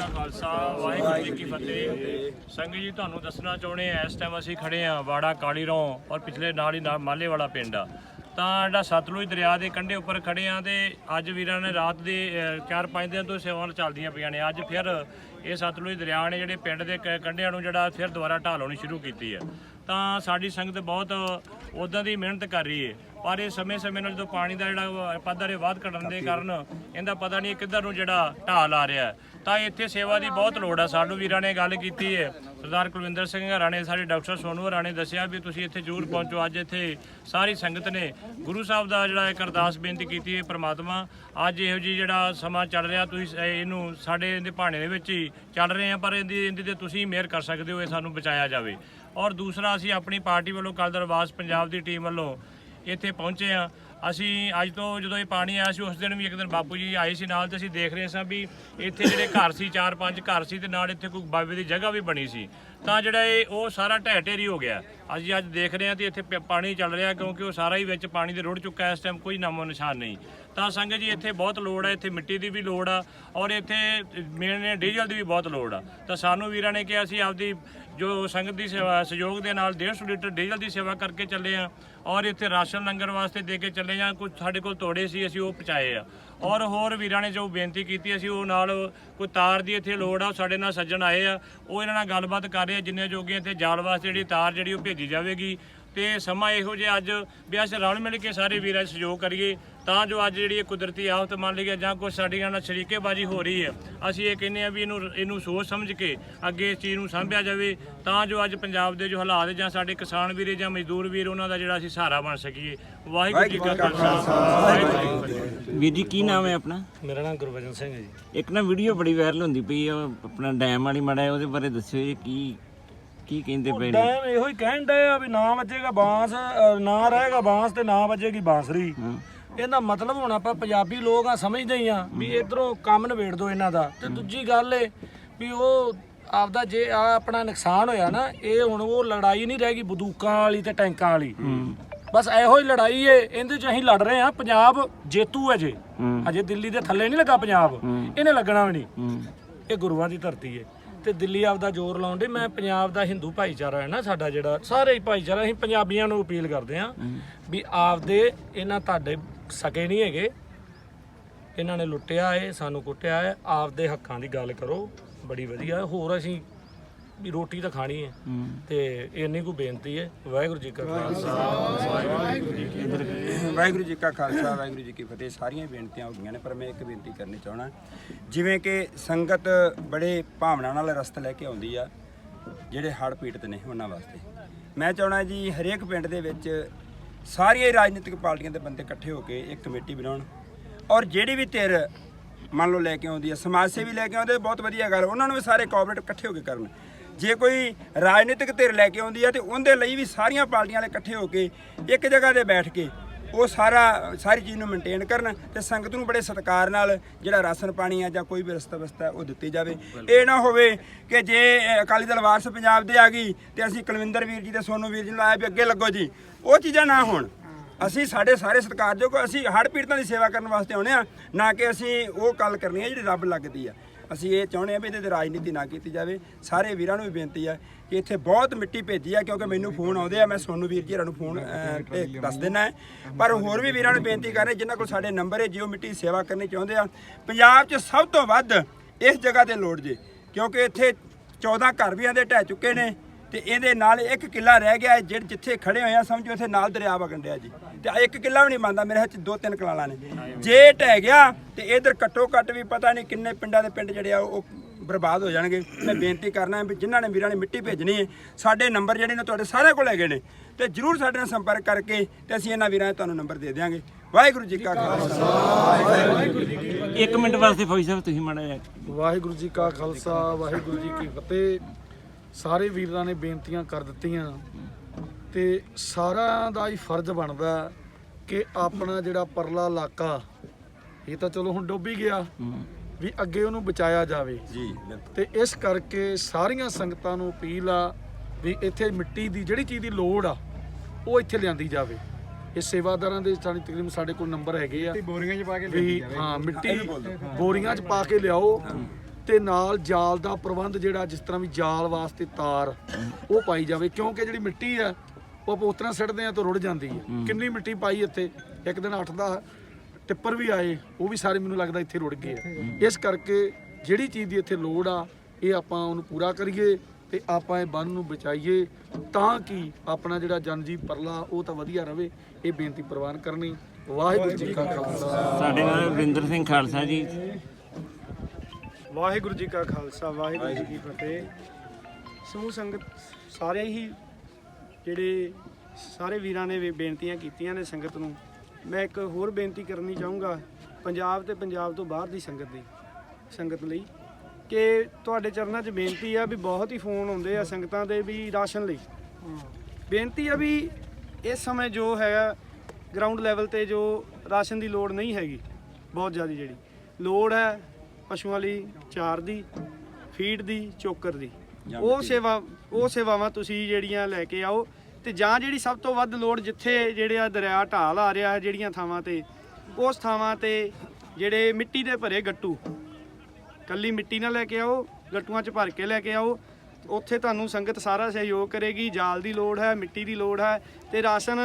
ਕਾ ਖਾਲਸਾ, ਵਾਹਿਗੁਰੂ ਜੀ ਕੀ ਫਤਿਹ। ਸੰਗਤ ਜੀ, ਤੁਹਾਨੂੰ ਦੱਸਣਾ ਚਾਹੁੰਦੇ ਆ ਇਸ ਟਾਈਮ ਅਸੀਂ ਖੜੇ ਆ ਵਾੜਾ ਕਾਲੀ ਰੋਂ ਔਰ ਪਿਛਲੇ ਨਾਲ ਹੀ ਨਾਲ ਮਾਲੇ ਵਾਲਾ ਪਿੰਡ ਆ। ਤਾਂ ਜਿਹੜਾ ਸਤਲੁਜ ਦਰਿਆ ਦੇ ਕੰਢੇ ਉੱਪਰ ਖੜੇ ਆ ਤੇ ਅੱਜ ਵੀਰਾਂ ਨੇ ਰਾਤ ਦੇ 4-5 ਦਿਨ ਤੋਂ ਸੇਵਾਵਾਂ ਚੱਲਦੀਆਂ ਪਈਆਂ ਨੇ। ਅੱਜ ਫਿਰ ਇਹ ਸਤਲੁਜ ਦਰਿਆ ਨੇ ਜਿਹੜੇ ਪਿੰਡ ਦੇ ਕ- ਕੰਢਿਆਂ ਨੂੰ ਜਿਹੜਾ ਫਿਰ ਦੁਬਾਰਾ ਢਾਲ ਹੋਣੀ ਸ਼ੁਰੂ ਕੀਤੀ ਹੈ। ਤਾਂ ਸਾਡੀ ਸੰਗਤ ਬਹੁਤ ਉਦਾਂ ਦੀ ਮਿਹਨਤ ਕਰ ਰਹੀ ਹੈ। ਪਰ ਇਹ ਸਮੇਂ-ਸਮੇਂ ਨਾਲ ਜਦੋਂ ਪਾਣੀ ਦਾ ਜਿਹੜਾ ਪੱਧਰ ਹੈ ਵੱਧ ਘਟਣ ਦੇ ਕਾਰਨ ਇਹਦਾ ਪਤਾ ਨਹੀਂ ਕਿੱਧਰ ਨੂੰ ਜਿਹੜਾ ਢਾਲ ਆ ਰਿਹਾ। ਤਾਂ ਇੱਥੇ ਸੇਵਾ ਦੀ ਬਹੁਤ ਲੋੜ ਆ। ਸਾਨੂੰ ਵੀਰਾਂ ਨੇ ਗੱਲ ਕੀਤੀ ਹੈ। ਸਰਦਾਰ ਕੁਲਵਿੰਦਰ ਸਿੰਘ ਹਰਾਂ ਨੇ ਸਾਡੇ ਡਾਕਟਰ ਸੋਨੂ ਹਰਾਂ ਨੇ ਦੱਸਿਆ ਵੀ ਤੁਸੀਂ ਇੱਥੇ ਜ਼ਰੂਰ ਪਹੁੰਚੋ। ਅੱਜ ਇੱਥੇ ਸਾਰੀ ਸੰਗਤ ਨੇ ਗੁਰੂ ਸਾਹਿਬ ਦਾ ਜਿਹੜਾ ਇੱਕ ਅਰਦਾਸ ਬੇਨਤੀ ਕੀਤੀ ਹੈ ਪ੍ਰਮਾਤਮਾ। ਅੱਜ ਇਹੋ ਜੀ ਜਿਹੜਾ ਸਮਾਂ ਚੱਲ ਰਿਹਾ ਤੁਸੀਂ ਇਹਨੂੰ ਸਾਡੇ ਇਹਦੇ ਭਾਣੇ ਦੇ ਵਿੱਚ ਹੀ ਚੱਲ ਰਹੇ ਆ ਪਰ ਇਹਦੀ ਇਹਦੇ ਤੇ ਤੁਸੀਂ ਮਿਹਰ ਕਰ ਸਕਦੇ ਹੋ ਇਹ ਸਾਨੂੰ ਬਚਾਇਆ ਜਾਵੇ। ਔਰ ਦੂਸਰਾ ਅਸੀਂ ਆਪਣੀ ਪਾਰਟੀ ਵੱਲੋਂ ਕੱਲ੍ਹ ਦਰਬਾਰ ਪੰਜਾਬ ਦੀ ਟੀਮ ਵੱਲੋਂ ਇੱਥੇ ਪਹੁੰਚੇ ਆ ਅਸੀਂ ਅੱਜ ਤੋਂ ਜਦੋਂ ਇਹ ਪਾਣੀ ਆਇਆ ਸੀ, ਉਸ ਦਿਨ ਵੀ ਇੱਕ ਦਿਨ ਬਾਪੂ ਜੀ ਆਏ ਸੀ ਨਾਲ ਤੇ ਅਸੀਂ ਦੇਖ ਰਹੇ ਸਾਂ ਵੀ ਇੱਥੇ ਜਿਹੜੇ ਘਰ ਸੀ, ਚਾਰ ਪੰਜ ਘਰ ਸੀ ਤੇ ਨਾਲ ਇੱਥੇ ਕੋਈ ਬਾਬੇ ਦੀ ਜਗ੍ਹਾ ਵੀ ਬਣੀ ਸੀ। ਤਾਂ ਜਿਹੜਾ ਇਹ, ਉਹ ਸਾਰਾ ਢਹਿ ਢੇਰੀ ਹੋ ਗਿਆ। ਅਸੀਂ ਅੱਜ ਦੇਖ ਰਹੇ ਹਾਂ ਤੇ ਇੱਥੇ ਪ- ਪਾਣੀ ਚੱਲ ਰਿਹਾ ਕਿਉਂਕਿ ਉਹ ਸਾਰਾ ਹੀ ਵਿੱਚ ਪਾਣੀ ਦੇ ਰੁੜ ਚੁੱਕਾ ਇਸ ਟਾਈਮ ਕੋਈ ਨਾਮੋ ਨਿਸ਼ਾਨ ਨਹੀਂ। ਤਾਂ ਸੰਗਤ ਜੀ ਇੱਥੇ ਬਹੁਤ ਲੋੜ ਆ, ਇੱਥੇ ਮਿੱਟੀ ਦੀ ਵੀ ਲੋੜ ਆ ਔਰ ਇੱਥੇ ਮੇਨ ਡੀਜ਼ਲ ਦੀ ਵੀ ਬਹੁਤ ਲੋੜ ਆ। ਤਾਂ ਸਾਨੂੰ ਵੀਰਾਂ ਨੇ ਕਿਹਾ, ਅਸੀਂ ਆਪਦੀ ਜੋ ਸੰਗਤ ਦੀ ਸੇਵਾ, ਸਹਿਯੋਗ ਦੇ ਨਾਲ 150 ਲੀਟਰ ਡੀਜ਼ਲ ਦੀ ਸੇਵਾ ਕਰਕੇ ਚੱਲੇ ਆ ਔਰ ਇੱਥੇ ਰਾਸ਼ਨ ਲੰਗਰ ਵਾਸਤੇ ਦੇ ਕੇ ਚੱਲੇ ਆ ਕੁਝ ਸਾਡੇ ਕੋਲ ਤੋੜੇ ਸੀ, ਅਸੀਂ ਉਹ ਪਹੁੰਚਾਏ ਆ। ਔਰ ਹੋਰ ਵੀਰਾਂ ਨੇ ਜੋ ਬੇਨਤੀ ਕੀਤੀ, ਅਸੀਂ ਉਹ ਨਾਲ ਕੋਈ ਤਾਰ ਦੀ ਇੱਥੇ ਲੋੜ ਆ, ਉਹ ਸਾਡੇ ਨਾਲ ਸੱਜਣ ਆਏ ਆ, ਉਹ ਇਹਨਾਂ ਨਾਲ ਗੱਲਬਾਤ ਕਰ ਰਹੇ ਆ, ਜਿੰਨੇ ਜੋਗੇ ਇੱਥੇ ਜਾਲ ਵਾਸਤੇ ਜਿਹੜੀ ਤਾਰ ਜਿਹੜੀ ਉਹ ਭੇਜੀ ਜਾਵੇਗੀ। ਤੇ ਸਮਾਂ ਇਹੋ ਜਿਹਾ ਅੱਜ ਵੀ ਅਸੀਂ ਰਲ ਮਿਲ ਕੇ ਸਾਰੇ ਵੀਰਾਂ 'ਚ ਸਹਿਯੋਗ ਕਰੀਏ ਤਾਂ ਜੋ ਅੱਜ ਜਿਹੜੀ ਇਹ ਕੁਦਰਤੀ ਆਫਤ ਮੰਨ ਲਈਏ ਜਾਂ ਕੋਈ ਸਾਡੀਆਂ ਨਾਲ ਸ਼ਰੀਕੇਬਾਜ਼ੀ ਹੋ ਰਹੀ ਹੈ ਅਸੀਂ ਇਹ ਕਹਿੰਦੇ ਆ ਵੀ ਇਹਨੂੰ ਇਹਨੂੰ ਸੋਚ ਸਮਝ ਕੇ ਅੱਗੇ ਇਸ ਚੀਜ਼ ਨੂੰ ਸਾਂਭਿਆ ਜਾਵੇ ਤਾਂ ਜੋ ਅੱਜ ਪੰਜਾਬ ਦੇ ਜੋ ਹਾਲਾਤ ਜਾਂ ਸਾਡੇ ਕਿਸਾਨ ਵੀਰੇ ਜਾਂ ਮਜ਼ਦੂਰ ਵੀਰ ਉਹਨਾਂ ਦਾ ਜਿਹੜਾ ਅਸੀਂ ਸਹਾਰਾ ਬਣ ਸਕੀਏ। ਵਾਹਿਗੁਰੂ ਜੀ ਕਾ ਖਾਲਸਾ। ਵਾਹਿਗੁਰੂ ਜੀ ਕੀ ਫਤਿਹ। ਵੀਰ ਜੀ ਕੀ ਨਾਮ ਹੈ ਆਪਣਾ? ਮੇਰਾ ਨਾਮ ਗੁਰਬਚਨ ਸਿੰਘ ਹੈ ਜੀ। ਇੱਕ ਨਾ ਵੀਡੀਓ ਬੜੀ ਵਾਇਰਲ ਹੁੰਦੀ ਪਈ ਆ ਆਪਣਾ ਡੈਮ ਵਾਲੀ ਮੜਾ ਉਹਦੇ ਬਾਰੇ ਦੱਸਿਓ ਜੀ ਕੀ ਕੀ ਕਹਿੰਦੇ ਪਏ ਨੇ? ਟਾਈਮ ਇਹੋ ਹੀ ਕਹਿਣ ਡਏ ਆ ਵੀ ਨਾ ਵੱਜੇਗਾ ਬਾਂਸ ਅ, ਨਾ ਰਹੇਗਾ ਬਾਂਸ ਤੇ ਨਾ ਵੱਜੇਗੀ ਬਾਂਸਰੀ। ਇਹਦਾ ਮਤਲਬ ਹੁਣ ਆਪਾਂ ਪੰਜਾਬੀ ਲੋਕ ਆ ਸਮਝਦੇ ਹੀ ਆ ਵੀ ਇਧਰੋਂ ਕੰਮ ਨਿਬੇੜ ਦੋ ਇਹਨਾਂ ਦਾ। ਤੇ ਦੂਜੀ ਗੱਲ ਏ ਵੀ ਉਹ ਆਪਦਾ ਜੇ ਆ ਆਪਣਾ ਨੁਕਸਾਨ ਹੋਇਆ ਨਾ ਇਹ ਹੁਣ ਉਹ ਲੜਾਈ ਨਹੀਂ ਰਹਿ ਗਈ ਬੰਦੂਕਾਂ ਵਾਲੀ ਤੇ ਟੈਂਕਾਂ ਵਾਲੀ। ਬਸ ਇਹੋ ਹੀ ਲੜਾਈ ਏ ਇਹਦੇ ਚ ਅਸੀਂ ਲੜ ਰਹੇ ਆ ਪੰਜਾਬ ਜੇਤੂ ਹੈ ਜੇ। ਹੂੰ। ਅਜੇ ਦਿੱਲੀ ਦੇ ਥੱਲੇ ਨਹੀਂ ਲੱਗਾ ਪੰਜਾਬ। ਇਹਨੇ ਲੱਗਣਾ ਵੀ ਨਹੀਂ। ਇਹ ਗੁਰੂਆਂ ਦੀ ਧਰਤੀ ਹੈ ਤੇ ਦਿੱਲੀ ਆਪਦਾ ਜ਼ੋਰ ਲਾਉਂਦੇ ਮੈਂ ਪੰਜਾਬ ਦਾ ਹਿੰਦੂ ਭਾਈਚਾਰਾ ਹੈ ਨਾ ਸਾਡਾ ਜਿਹੜਾ ਸਾਰੇ ਹੀ ਭਾਈਚਾਰਾ ਅਸੀਂ ਪੰਜਾਬੀਆਂ ਨੂੰ ਅਪੀਲ ਕਰਦੇ ਹਾਂ। ਵੀ ਆਪਦੇ ਇਹਨਾਂ ਤੁਹਾਡੇ ਸਕੇ ਨਹੀਂ ਹੈਗੇ। ਇਹਨਾਂ ਨੇ ਲੁੱਟਿਆ ਏ ਸਾਨੂੰ ਕੁੱਟਿਆ ਏ। ਆਪਦੇ ਹੱਕਾਂ ਦੀ ਗੱਲ ਕਰੋ ਬੜੀ ਵਧੀਆ। ਹੋਰ ਅਸੀਂ ਵੀ ਰੋਟੀ ਤਾਂ ਖਾਣੀ ਹੈ। ਤੇ ਇੰਨੀ ਕੁ ਬੇਨਤੀ ਹੈ ਵਾਹਿਗੁਰੂ ਜੀ ਕਾ ਖਾਲਸਾ। ਵਾਹਿਗੁਰੂ ਜੀ ਕਾ ਖਾਲਸਾ ਵਾਹਿਗੁਰੂ ਜੀ ਕੀ ਫਤਿਹ। ਸਾਰੀਆਂ ਬੇਨਤੀਆਂ ਹੋ ਗਈਆਂ ਨੇ ਪਰ ਮੈਂ ਇੱਕ ਬੇਨਤੀ ਕਰਨੀ ਚਾਹਣਾ ਜਿਵੇਂ ਕਿ ਸੰਗਤ ਬੜੇ ਭਾਵਨਾ ਨਾਲ ਰਸਤ ਲੈ ਕੇ ਆਉਂਦੀ ਆ ਜਿਹੜੇ ਹੜ੍ਹ ਪੀੜਤ ਨੇ ਉਹਨਾਂ ਵਾਸਤੇ। ਮੈਂ ਚਾਹਣਾ ਜੀ ਹਰੇਕ ਪਿੰਡ ਦੇ ਵਿੱਚ ਸਾਰੀਆਂ ਹੀ ਰਾਜਨੀਤਿਕ ਪਾਰਟੀਆਂ ਦੇ ਬੰਦੇ ਇਕੱਠੇ ਹੋ ਕੇ ਇੱਕ ਕਮੇਟੀ ਬਣਾਉਣ। ਔਰ ਜਿਹੜੀ ਵੀ ਧਿਰ ਮੰਨ ਲਓ ਲੈ ਕੇ ਆਉਂਦੀ ਹੈ ਸਮਾਜ ਸੇਵੀ ਲੈ ਕੇ ਆਉਂਦੇ ਬਹੁਤ ਵਧੀਆ ਗੱਲ। ਉਹਨਾਂ ਨੂੰ ਵੀ ਸਾਰੇ ਕੋਆਪਰੇਟ ਇਕੱਠੇ ਹੋ ਕੇ ਕਰਨ। ਜੇ ਕੋਈ ਰਾਜਨੀਤਿਕ ਧਿਰ ਲੈ ਕੇ ਆਉਂਦੀ ਹੈ ਤੇ ਉਹਦੇ ਲਈ ਵੀ ਸਾਰੀਆਂ ਪਾਰਟੀਆਂ ਵਾਲੇ ਇਕੱਠੇ ਹੋ ਕੇ ਇੱਕ ਜਗ੍ਹਾ ਤੇ ਬੈਠ ਕੇ ਉਹ ਸਾਰਾ ਸਾਰੀ ਚੀਜ਼ ਨੂੰ ਮੇਨਟੇਨ ਕਰਨ ਤੇ ਸੰਗਤ ਨੂੰ ਬੜੇ ਸਤਿਕਾਰ ਨਾਲ ਜਿਹੜਾ ਰਾਸ਼ਨ ਪਾਣੀ ਆ ਜਾਂ ਕੋਈ ਵੀ ਰਸਤਾ ਵਸਤਾ ਉਹ ਦਿੱਤੀ ਜਾਵੇ। ਇਹ ਨਾ ਹੋਵੇ ਕਿ ਜੇ ਅਕਾਲੀ ਦਲ ਵਾਰਸ ਪੰਜਾਬ ਦੇ ਆ ਗਈ ਤੇ ਅਸੀਂ ਕੁਲਵਿੰਦਰ ਵੀਰ ਜੀ ਤੇ ਸੋਨੂ ਵੀਰ ਜੀ ਨੂੰ ਲਾਇਆ ਵੀ ਅੱਗੇ ਲੱਗੋ ਜੀ। ਉਹ ਚੀਜ਼ਾਂ ਨਾ ਹੋਣ। ਅਸੀਂ ਸਾਡੇ ਸਾਰੇ ਸਤਿਕਾਰਯੋਗ ਅਸੀਂ ਹੜ੍ਹ ਪੀੜਤਾਂ ਦੀ ਸੇਵਾ ਕਰਨ ਵਾਸਤੇ ਆਉਨੇ ਆ ਨਾ ਕਿ ਅਸੀਂ ਉਹ ਗੱਲ ਕਰਨੀ ਹੈ ਜਿਹੜੀ ਰੱਬ ਲੱਗਦੀ ਆ। ਅਸੀਂ ਇਹ ਚਾਹੁੰਦੇ ਆ ਵੀ ਇਹਦੇ ਤੇ ਰਾਜਨੀਤੀ ਨਾ ਕੀਤੀ ਜਾਵੇ। ਸਾਰੇ ਵੀਰਾਂ ਨੂੰ ਵੀ ਬੇਨਤੀ ਆ ਕਿ ਇੱਥੇ ਬਹੁਤ ਮਿੱਟੀ ਭੇਜੀ ਆ ਕਿਉਂਕਿ ਮੈਨੂੰ ਫੋਨ ਆਉਂਦੇ ਆ, ਮੈਂ ਸੋਨੂ ਵੀਰ ਜੀ ਹੋਰਾਂ ਨੂੰ ਫੋਨ ਦੱਸ ਦੇਣਾ ਹੈ। ਪਰ ਹੋਰ ਵੀ ਵੀਰਾਂ ਨੂੰ ਬੇਨਤੀ ਕਰ ਰਹੇ, ਜਿਨ੍ਹਾਂ ਕੋਲ ਸਾਡੇ ਨੰਬਰ ਹੈ ਜਿਓ ਮਿੱਟੀ ਦੀ ਸੇਵਾ ਕਰਨੀ ਚਾਹੁੰਦੇ ਆ, ਪੰਜਾਬ 'ਚ ਸਭ ਤੋਂ ਵੱਧ ਇਸ ਜਗ੍ਹਾ ਤੇ ਲੋੜ ਜੇ, ਕਿਉਂਕਿ ਇੱਥੇ 14 ਘਰ ਵੀ ਆਂਦੇ ਢਹਿ ਚੁੱਕੇ ਨੇ। ਤੇ ਇਹਦੇ ਨਾਲ ਇੱਕ ਕਿੱਲਾ ਰਹਿ ਗਿਆ ਹੈ, ਜਿਹੜੇ ਜਿੱਥੇ ਖੜੇ ਹੋਏ ਆ ਸਮਝੋ ਇੱਥੇ ਨਾਲ ਦਰਿਆ ਵਗਣ ਡਿਆ ਜੀ। ਤੇ ਇੱਕ ਕਿੱਲਾ ਵੀ ਨਹੀਂ ਮੰਨਦਾ ਮੇਰੇ ਹੱਥ 'ਚ ਦੋ ਤਿੰਨ ਕਨਾਲਾਂ ਨੇ। ਜੇ ਢਹਿ ਗਿਆ ਤੇ ਇਧਰ ਘੱਟੋ ਘੱਟ ਵੀ ਪਤਾ ਨਹੀਂ ਕਿੰਨੇ ਪਿੰਡਾਂ ਦੇ ਪਿੰਡ ਜਿਹੜੇ ਆ ਉਹ ਬਰਬਾਦ ਹੋ ਜਾਣਗੇ। ਮੈਂ ਬੇਨਤੀ ਕਰਨਾ ਵੀ ਜਿਨ੍ਹਾਂ ਨੇ ਵੀਰਾਂ ਨੇ ਮਿੱਟੀ ਭੇਜਣੀ ਹੈ ਸਾਡੇ ਨੰਬਰ ਜਿਹੜੇ ਨੇ ਤੁਹਾਡੇ ਸਾਰਿਆਂ ਕੋਲ ਹੈਗੇ ਨੇ। ਤੇ ਜਰੂਰ ਸਾਡੇ ਨਾਲ ਸੰਪਰਕ ਕਰਕੇ ਤੇ ਅਸੀਂ ਇਹਨਾਂ ਵੀਰਾਂ ਨੂੰ ਤੁਹਾਨੂੰ ਨੰਬਰ ਦੇ ਦਿਆਂਗੇ। ਵਾਹਿਗੁਰੂ ਜੀ ਕਾ ਖਾਲਸਾ। ਇੱਕ ਮਿੰਟ ਵਾਸਤੇ ਫੌਜੀ ਸਾਹਿਬ ਤੁਸੀਂ ਮਾੜਾ ਜਿਹਾ ਵਾਹਿਗੁਰੂ ਜੀ ਕਾ ਖਾਲਸਾ ਵਾਹਿਗੁਰੂ ਜੀ ਕੀ ਫਤਿਹ। ਸਾਰੇ ਵੀਰਾਂ ਨੇ ਬੇਨਤੀਆਂ ਕਰ ਦਿੱਤੀਆਂ। ਤੇ ਸਾਰਿਆਂ ਦਾ ਹੀ ਫਰਜ਼ ਬਣਦਾ ਕਿ ਆਪਣਾ ਜਿਹੜਾ ਪਰਲਾ ਇਲਾਕਾ ਇਹ ਤਾਂ ਚਲੋ ਹੁਣ ਡੁੱਬ ਹੀ ਗਿਆ ਵੀ ਅੱਗੇ ਉਹਨੂੰ ਬਚਾਇਆ ਜਾਵੇ। ਜੀ ਤੇ ਇਸ ਕਰਕੇ ਸਾਰੀਆਂ ਸੰਗਤਾਂ ਨੂੰ ਅਪੀਲ ਆ ਵੀ ਇੱਥੇ ਮਿੱਟੀ ਦੀ ਜਿਹੜੀ ਚੀਜ਼ ਦੀ ਲੋੜ ਆ ਉਹ ਇੱਥੇ ਲਿਆਂਦੀ ਜਾਵੇ। ਇਹ ਸੇਵਾਦਾਰਾਂ ਦੇ ਸਾਡੀ ਤਕਰੀਬਨ ਸਾਡੇ ਕੋਲ ਨੰਬਰ ਹੈਗੇ ਆ ਬੋਰੀਆਂ 'ਚ ਪਾ ਕੇ ਵੀ ਹਾਂ ਮਿੱਟੀ ਬੋਰੀਆਂ 'ਚ ਪਾ ਕੇ ਲਿਆਓ। ਤੇ ਨਾਲ ਜਾਲ ਦਾ ਪ੍ਰਬੰਧ ਜਿਹੜਾ ਜਿਸ ਤਰ੍ਹਾਂ ਵੀ ਜਾਲ ਵਾਸਤੇ ਤਾਰ ਉਹ ਪਾਈ ਜਾਵੇ ਕਿਉਂਕਿ ਜਿਹੜੀ ਮਿੱਟੀ ਆ ਉਹ ਆਪਾਂ ਉਸ ਤਰ੍ਹਾਂ ਸਿੱਟਦੇ ਆ ਤਾਂ ਰੁੜ ਜਾਂਦੀ ਹੈ। ਕਿੰਨੀ ਮਿੱਟੀ ਪਾਈ ਇੱਥੇ? ਇੱਕ ਦਿਨ ਅੱਠ ਦਾ ਟਿੱਪਰ ਵੀ ਆਏ ਉਹ ਵੀ ਸਾਰੇ ਮੈਨੂੰ ਲੱਗਦਾ ਇੱਥੇ ਰੁੜ ਗਏ ਆ। ਇਸ ਕਰਕੇ ਜਿਹੜੀ ਚੀਜ਼ ਦੀ ਇੱਥੇ ਲੋੜ ਆ ਇਹ ਆਪਾਂ ਉਹਨੂੰ ਪੂਰਾ ਕਰੀਏ ਤੇ ਆਪਾਂ ਇਹ ਬੰਨ ਨੂੰ ਬਚਾਈਏ ਤਾਂ ਕਿ ਆਪਣਾ ਜਿਹੜਾ ਜਨਜੀਵ ਪਰਲਾ ਉਹ ਤਾਂ ਵਧੀਆ ਰਵੇ। ਇਹ ਬੇਨਤੀ ਪ੍ਰਵਾਨ ਕਰਨੀ। ਵਾਹਿਗੁਰੂ ਜੀ ਕਾ ਖਾਲਸਾ। ਸਾਡੇ ਨਾਲ ਵਿੰਦਰ ਸਿੰਘ ਖਾਲਸਾ ਜੀ ਵਾਹਿਗੁਰੂ ਜੀ ਕਾ ਖਾਲਸਾ ਵਾਹਿਗੁਰੂ ਜੀ ਕੀ ਫਤਿਹ। ਸਮੂਹ ਸੰਗਤ ਸਾਰੇ ਹੀ ਜਿਹੜੇ ਸਾਰੇ ਵੀਰਾਂ ਨੇ ਵੀ ਬੇਨਤੀਆਂ ਕੀਤੀਆਂ ਨੇ ਸੰਗਤ ਨੂੰ। ਮੈਂ ਇੱਕ ਹੋਰ ਬੇਨਤੀ ਕਰਨੀ ਚਾਹੂੰਗਾ ਪੰਜਾਬ ਤੇ ਪੰਜਾਬ ਤੋਂ ਬਾਹਰ ਦੀ ਸੰਗਤ ਦੀ ਸੰਗਤ ਲਈ ਕਿ ਤੁਹਾਡੇ ਚਰਨਾਂ 'ਚ ਬੇਨਤੀ ਆ ਵੀ ਬਹੁਤ ਹੀ ਫੋਨ ਆਉਂਦੇ ਆ ਸੰਗਤਾਂ ਦੇ ਵੀ ਰਾਸ਼ਨ ਲਈ। ਬੇਨਤੀ ਆ ਵੀ ਇਸ ਸਮੇਂ ਜੋ ਹੈਗਾ ਗਰਾਊਂਡ ਲੈਵਲ ਤੇ ਜੋ ਰਾਸ਼ਨ ਦੀ ਲੋੜ ਨਹੀਂ ਹੈਗੀ ਬਹੁਤ ਜ਼ਿਆਦਾ ਜਿਹੜੀ। ਲੋੜ ਹੈ ਪਸ਼ੂਆਂ ਲਈ ਚਾਰ ਦੀ ਫੀਡ ਦੀ ਚੋਕਰ ਦੀ। ਉਹ ਸੇਵਾ ਉਹ ਸੇਵਾਵਾਂ ਤੁਸੀਂ ਜਿਹੜੀਆਂ ਲੈ ਕੇ ਆਓ ਤੇ ਜਾਂ ਜਿਹੜੀ ਸਭ ਤੋਂ ਵੱਧ ਲੋੜ ਜਿੱਥੇ ਜਿਹੜੇ ਆ ਦਰਿਆ ਢਾਲ ਆ ਰਿਹਾ ਹੈ ਜਿਹੜੀਆਂ ਥਾਵਾਂ ਤੇ ਉਸ ਥਾਵਾਂ ਤੇ ਜਿਹੜੇ ਮਿੱਟੀ ਦੇ ਭਰੇ ਗੱਟੂ ਕੱਲੀ ਮਿੱਟੀ ਨਾ ਲੈ ਕੇ ਆਓ ਗੱਟੂਆਂ 'ਚ ਭਰ ਕੇ ਲੈ ਕੇ ਆਓ ਉੱਥੇ ਤੁਹਾਨੂੰ ਸੰਗਤ ਸਾਰਾ ਸਹਿਯੋਗ ਕਰੇਗੀ ਜਾਲ ਦੀ ਲੋੜ ਹੈ ਮਿੱਟੀ ਦੀ ਲੋੜ ਹੈ ਤੇ ਰਾਸ਼ਨ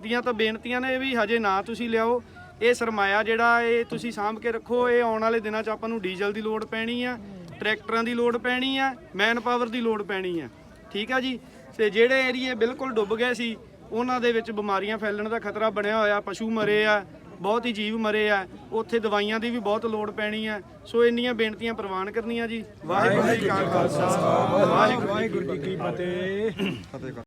ਦੀਆਂ ਤਾਂ ਬੇਨਤੀਆਂ ਨੇ ਵੀ ਹਜੇ ਨਾ ਤੁਸੀਂ ਲਿਆਓ ਇਹ ਸਰਮਾਇਆ ਜਿਹੜਾ ਇਹ ਤੁਸੀਂ ਸਾਂਭ ਕੇ ਰੱਖੋ, ਇਹ ਆਉਣ ਵਾਲੇ ਦਿਨਾਂ 'ਚ ਆਪਾਂ ਨੂੰ ਡੀਜ਼ਲ ਦੀ ਲੋੜ ਪੈਣੀ ਆ, ਟਰੈਕਟਰਾਂ ਦੀ ਲੋੜ ਪੈਣੀ ਆ ਮੈਨ ਪਾਵਰ ਦੀ ਲੋੜ ਪੈਣੀ ਆ। ਠੀਕ ਆ ਜੀ? ਤੇ ਜਿਹੜੇ ਏਰੀਏ ਬਿਲਕੁਲ ਡੁੱਬ ਗਏ ਸੀ, ਉਹਨਾਂ ਦੇ ਵਿੱਚ ਬਿਮਾਰੀਆਂ ਫੈਲਣ ਦਾ ਖਤਰਾ ਬਣਿਆ ਹੋਇਆ, ਪਸ਼ੂ ਮਰੇ ਆ, ਬਹੁਤ ਹੀ ਜੀਵ ਮਰੇ ਆ, ਉੱਥੇ ਦਵਾਈਆਂ ਦੀ ਵੀ ਬਹੁਤ ਲੋੜ ਪੈਣੀ ਆ। ਸੋ ਇੰਨੀਆਂ ਬੇਨਤੀਆਂ ਪ੍ਰਵਾਨ ਕਰਨੀਆਂ ਜੀ। ਵਾਹਿਗੁਰੂ ਜੀ ਕਾ ਖਾਲਸਾ, ਵਾਹਿਗੁਰੂ ਜੀ ਕੀ ਫਤਿਹ।